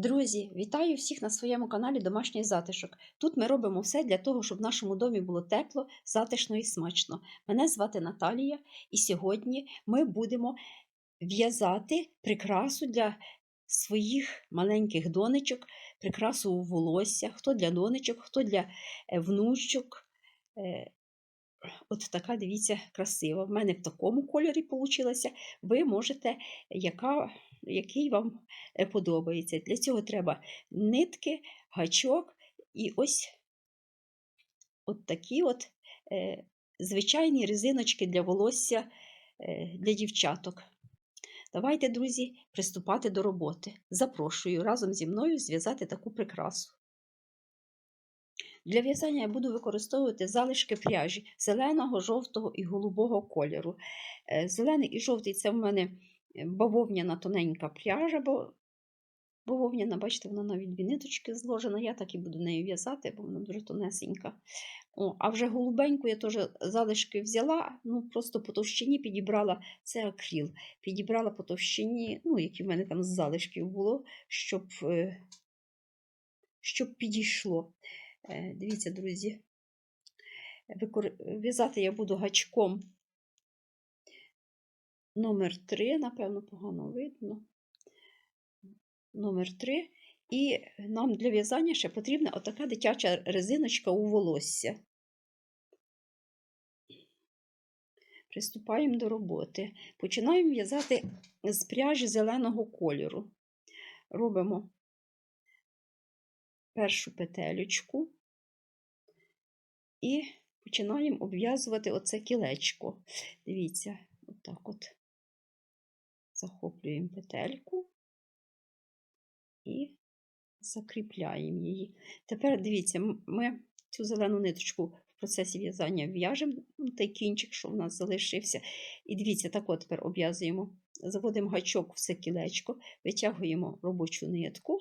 Друзі, вітаю всіх на своєму каналі Домашній затишок. Тут ми робимо все для того, щоб в нашому домі було тепло, затишно і смачно. Мене звати Наталія, і сьогодні ми будемо в'язати прикрасу для своїх маленьких донечок, прикрасу у волосся, хто для донечок, хто для е, внучок. Е, От така, дивіться, красива. В мене в такому кольорі вийшло. Ви можете, яка, який вам е, подобається. Для цього треба нитки, гачок і ось от такі от е, звичайні резиночки для волосся е, для дівчаток. Давайте, друзі, приступати до роботи. Запрошую разом зі мною зв'язати таку прикрасу. Для в'язання я буду використовувати залишки пряжі зеленого, жовтого і голубого кольору. Е, Зелений і жовтий це в мене бавовняна тоненька пряжа, бо бавовняна, бачите, вона навіть дві ниточки зложена. Я так і буду нею в'язати, бо вона дуже тонесенька. О, А вже голубеньку я теж залишки взяла, ну просто по товщині підібрала це акріл. Підібрала по товщині, ну, які в мене там з залишків було, щоб, е, щоб підійшло. Е, Дивіться, друзі, в'язати я буду гачком номер 3, напевно, погано видно. Номер 3. І нам для в'язання ще потрібна отака дитяча резиночка у волосся. Приступаємо до роботи. Починаємо в'язати з пряжі зеленого кольору. Робимо першу петелечку і починаємо обв'язувати оце кілечко. Дивіться, отак от захоплюємо петельку і закріпляємо її. Тепер дивіться, ми цю зелену ниточку в процесі в'язання в'яжемо, ну, той кінчик, що в нас залишився. І дивіться, так от тепер обв'язуємо, заводимо гачок в це кілечко, витягуємо робочу нитку,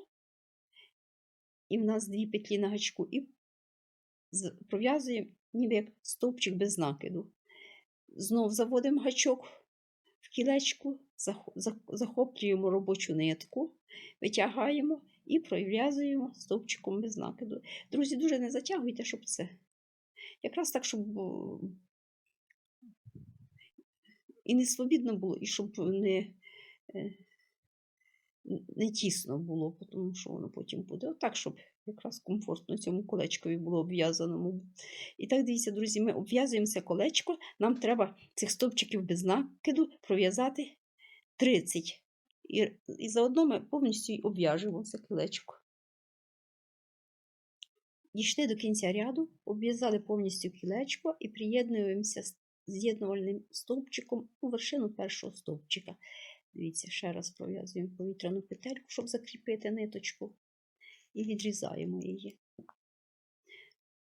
і в нас дві петлі на гачку, і пров'язуємо ніби як стовпчик без накиду. Знов заводимо гачок в кілечку, зах- зах- захоплюємо робочу нитку, витягаємо і пров'язуємо стовпчиком без накиду. Друзі, дуже не затягуйте, щоб це. Якраз так, щоб і не свобідно було, і щоб не, е, не тісно було, тому що воно потім буде. Отак, щоб якраз комфортно цьому колечкові було обв'язаному. І так, дивіться, друзі, ми обв'язуємо це колечко. Нам треба цих стовпчиків без накиду пров'язати 30. І, і заодно ми повністю обв'яжемо це колечко. Дійшли до кінця ряду, обв'язали повністю кілечко і приєднуємося з'єднувальним стовпчиком у вершину першого стовпчика. Дивіться, ще раз пров'язуємо повітряну петельку, щоб закріпити ниточку, і відрізаємо її.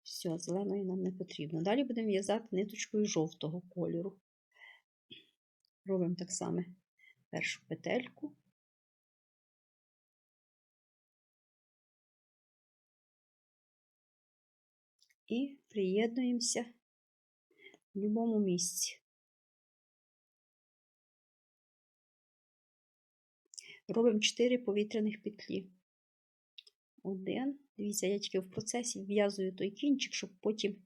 Все, зеленої нам не потрібно. Далі будемо в'язати ниточкою жовтого кольору. Робимо так само першу петельку. І приєднуємося в будь-якому місці. Робимо 4 повітряних петлі. Один. Дивіться, я тільки в процесі в'язую той кінчик, щоб потім,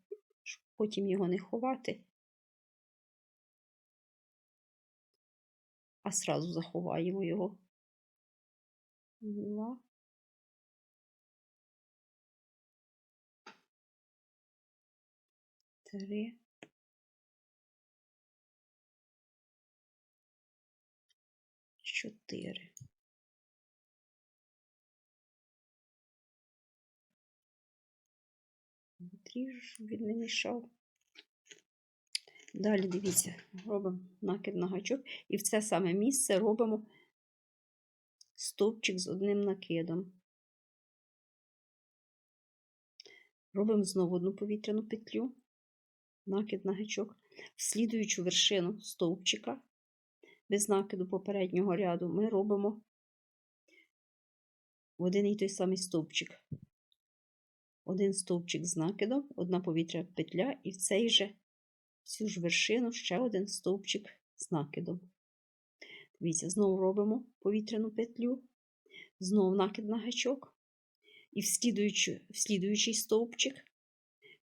щоб потім його не ховати, а сразу заховаємо його. Два. Три. Чотири. Відріжу, щоб він не мішав. Далі дивіться, робимо накид на гачок і в це саме місце робимо стовпчик з одним накидом. Робимо знову одну повітряну петлю, накид на гачок, в слідуючу вершину стовпчика без накиду попереднього ряду ми робимо в один і той самий стовпчик. Один стовпчик з накидом, одна повітряна петля, і в цей же цю ж вершину ще один стовпчик з накидом. Дивіться, знову робимо повітряну петлю, знов накид на гачок. І в, слідуючу, в слідуючий стовпчик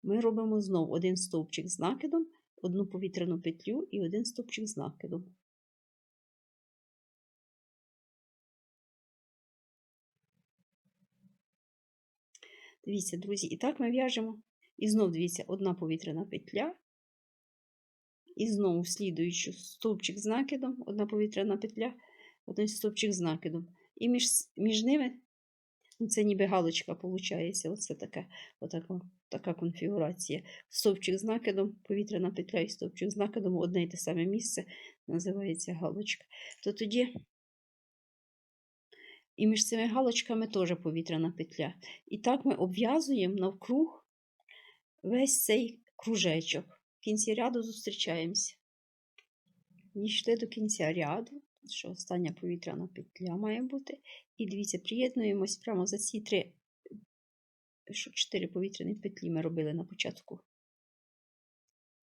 ми робимо знов один стовпчик з накидом, одну повітряну петлю і один стовпчик з накидом. Дивіться, друзі, і так ми в'яжемо. І знов дивіться, одна повітряна петля. І знову слідуючу стовпчик з накидом, одна повітряна петля, один стовпчик з накидом. І між, між ними, ну це ніби галочка виходить, оце така, отака, така конфігурація. Стовпчик з накидом, повітряна петля і стовпчик з накидом, одне і те саме місце називається галочка. То тоді і між цими галочками теж повітряна петля. І так ми обв'язуємо навкруг весь цей кружечок. В кінці ряду зустрічаємося. Дійшли до кінця ряду, що остання повітряна петля має бути. І дивіться, приєднуємось прямо за ці три, що чотири повітряні петлі ми робили на початку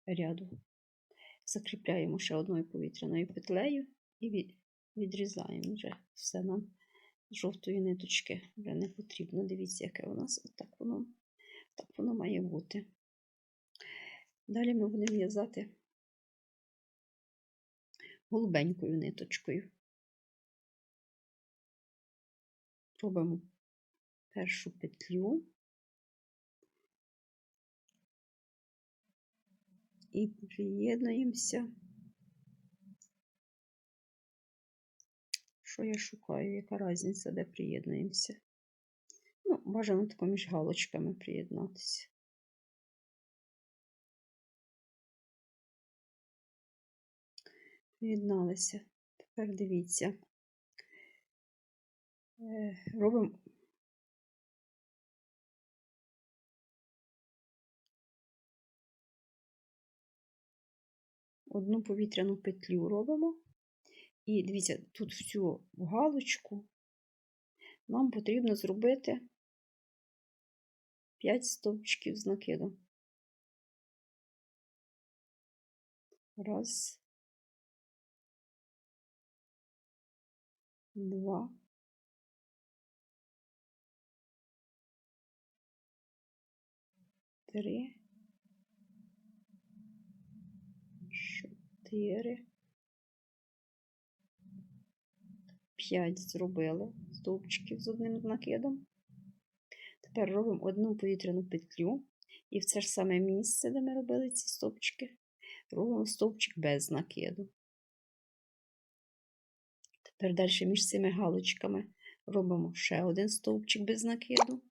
ряду. Закріпляємо ще одною повітряною петлею і відрізаємо вже все нам жовтої ниточки вже не потрібно. Дивіться, яке у нас так воно, так воно має бути. Далі ми будемо в'язати голубенькою ниточкою. Робимо першу петлю і приєднуємося. Що я шукаю, яка різниця, де приєднуємося? Ну, бажано тако між галочками приєднатися. Приєдналися. Тепер дивіться. Е, робимо одну повітряну петлю робимо. І дивіться, тут в цю галочку нам потрібно зробити 5 стовпчиків з накидом. Раз, два, три, чотири. 5 зробили стовпчиків з одним накидом. Тепер робимо одну повітряну петлю, і в це ж саме місце, де ми робили ці стовпчики, робимо стовпчик без накиду. Тепер далі між цими галочками робимо ще один стовпчик без накиду,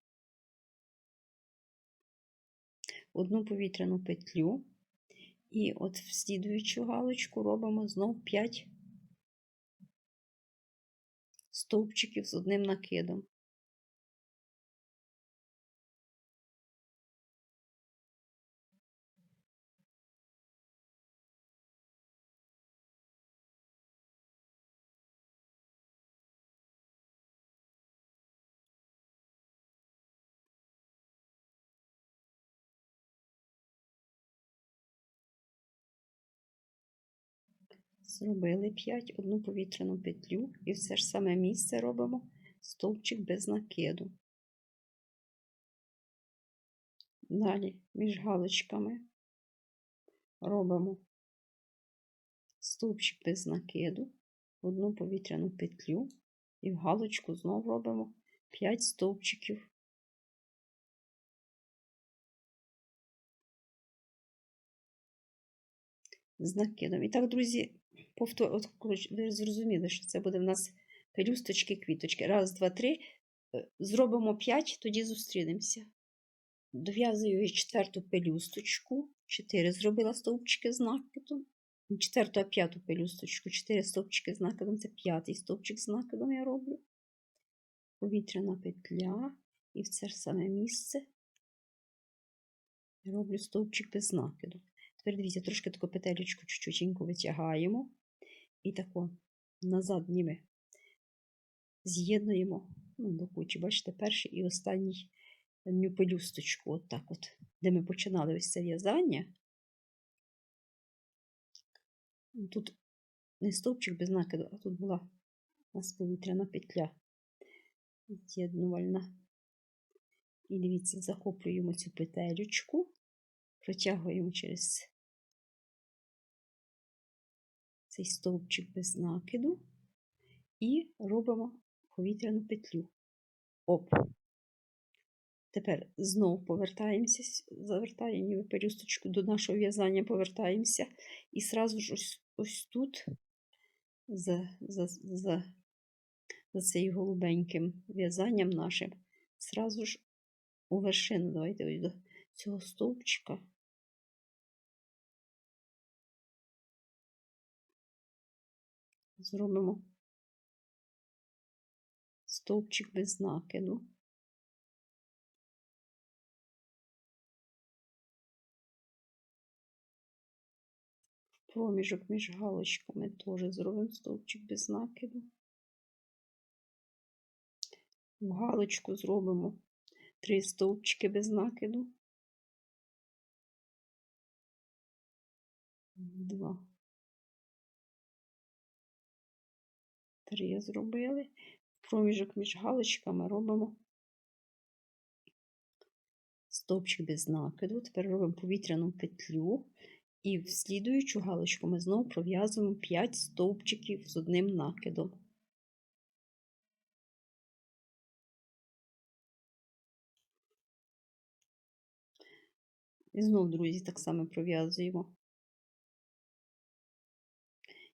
одну повітряну петлю, і от в слідуючу галочку робимо знов 5 стовпчиків з одним накидом. Зробили 5, одну повітряну петлю і в це ж саме місце робимо стовпчик без накиду. Далі між галочками робимо стовпчик без накиду, одну повітряну петлю і в галочку знову робимо 5 стовпчиків. З накидом. І так, друзі, повтор... От, ви зрозуміли, що це буде в нас пелюсточки, квіточки. Раз, два, три. Е, зробимо п'ять, тоді зустрінемося. Дов'язую четверту пелюсточку. Чотири зробила стовпчики з накидом. Четверту, а п'яту пелюсточку, чотири стовпчики з накидом. Це п'ятий стовпчик з накидом я роблю. Повітряна петля. І в це ж саме місце роблю стовпчик без накиду. Тепер дивіться, трошки таку петелечку чуть-чуть витягаємо і тако назад ніби з'єднуємо ну, до кучі. Бачите, перший і останній пелюсточку, от так от, де ми починали ось це в'язання. Тут не стовпчик без накиду, а тут була у нас повітряна петля. з'єднувальна. І дивіться, захоплюємо цю петелючку, протягуємо через цей стовпчик без накиду і робимо повітряну петлю. Оп. Тепер знову повертаємося, завертаємо ніби пелюсточку до нашого в'язання, повертаємося. І сразу ж ось, ось тут, за, за, за, за цим голубеньким в'язанням нашим, сразу ж у вершину, давайте ось до цього стовпчика. Зробимо стовпчик без накиду. Проміжок між галочками теж зробимо стовпчик без накиду. В галочку зробимо три стовпчики без накиду. Два. Три зробили. Проміжок між галочками робимо стовпчик без накиду. Тепер робимо повітряну петлю. І в слідуючу галочку ми знову пров'язуємо 5 стовпчиків з одним накидом. І знову, друзі, так само пров'язуємо.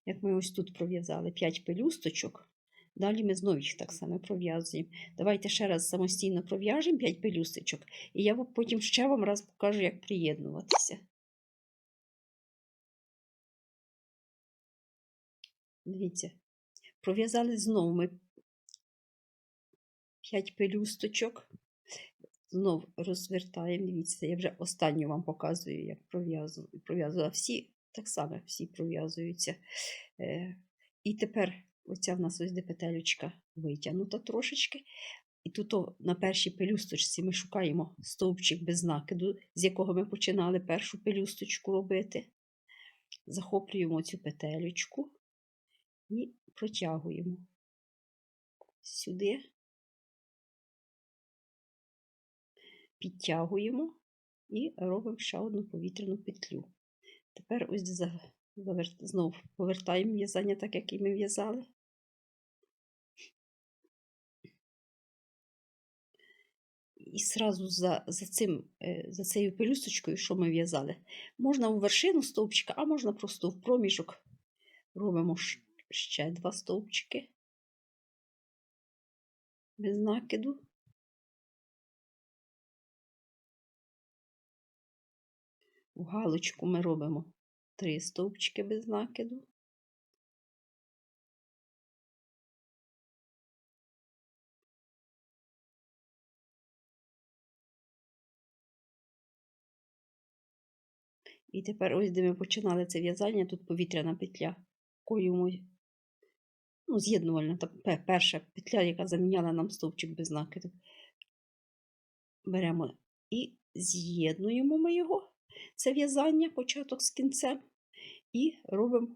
Як ми ось тут пров'язали 5 пелюсточок, далі ми знову їх так само пров'язуємо. Давайте ще раз самостійно пров'яжемо 5 пелюсточок, і я потім ще вам раз покажу, як приєднуватися. Дивіться, пров'язали знову ми 5 пелюсточок. Знов розвертаємо. Дивіться, я вже останню вам показую, як пров'язую. Всі так само всі пров'язуються. Е, І тепер оця в нас ось де петелючка витягнута трошечки. І тут на першій пелюсточці ми шукаємо стовпчик без накиду, з якого ми починали першу пелюсточку робити. Захоплюємо цю петелючку і протягуємо сюди, підтягуємо і робимо ще одну повітряну петлю. Тепер ось знову повертаємо в'язання, так як і ми в'язали. І сразу за за, цим, е, за цією пелюсточкою, що ми в'язали, можна у вершину стовпчика, а можна просто в проміжок робимо ще два стовпчики без накиду. У галочку ми робимо три стовпчики без накиду. І тепер ось де ми починали це в'язання, тут повітряна петля, якою ми ну, з'єднувальна перша петля, яка заміняла нам стовпчик без накиду. Беремо і з'єднуємо ми його, це в'язання, початок з кінцем, і робимо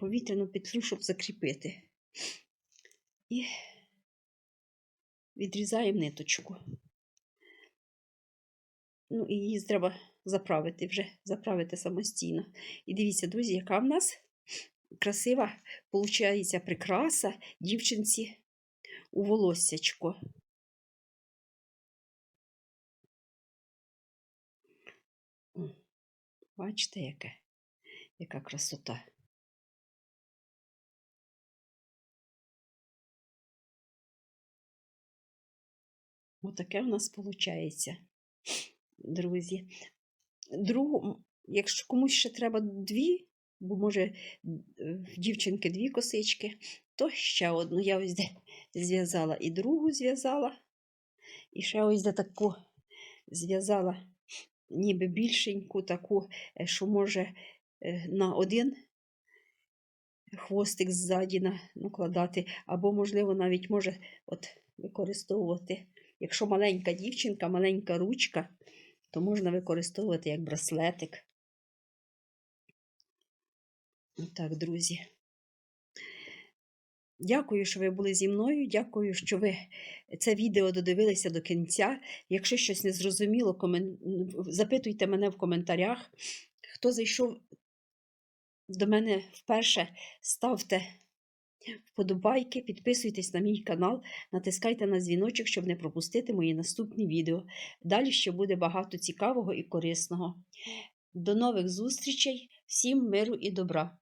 повітряну петлю, щоб закріпити. І відрізаємо ниточку. Ну, і її треба заправити вже, заправити самостійно. І дивіться, друзі, яка в нас красива, виходить, прикраса дівчинці у волоссячко. Бачите, яке, яка красота. Отаке в нас виходить, друзі. Другу, якщо комусь ще треба дві бо, може, дівчинки дві косички, то ще одну. Я ось де зв'язала і другу зв'язала, і ще ось де таку зв'язала ніби більшеньку, таку, е, що може е, на один хвостик ззаді накладати, або, можливо, навіть може от використовувати. Якщо маленька дівчинка, маленька ручка, то можна використовувати як браслетик. Так, друзі. Дякую, що ви були зі мною. Дякую, що ви це відео додивилися до кінця. Якщо щось не зрозуміло, комен... запитуйте мене в коментарях. Хто зайшов до мене вперше, ставте вподобайки, підписуйтесь на мій канал, натискайте на дзвіночок, щоб не пропустити мої наступні відео. Далі ще буде багато цікавого і корисного. До нових зустрічей, всім миру і добра!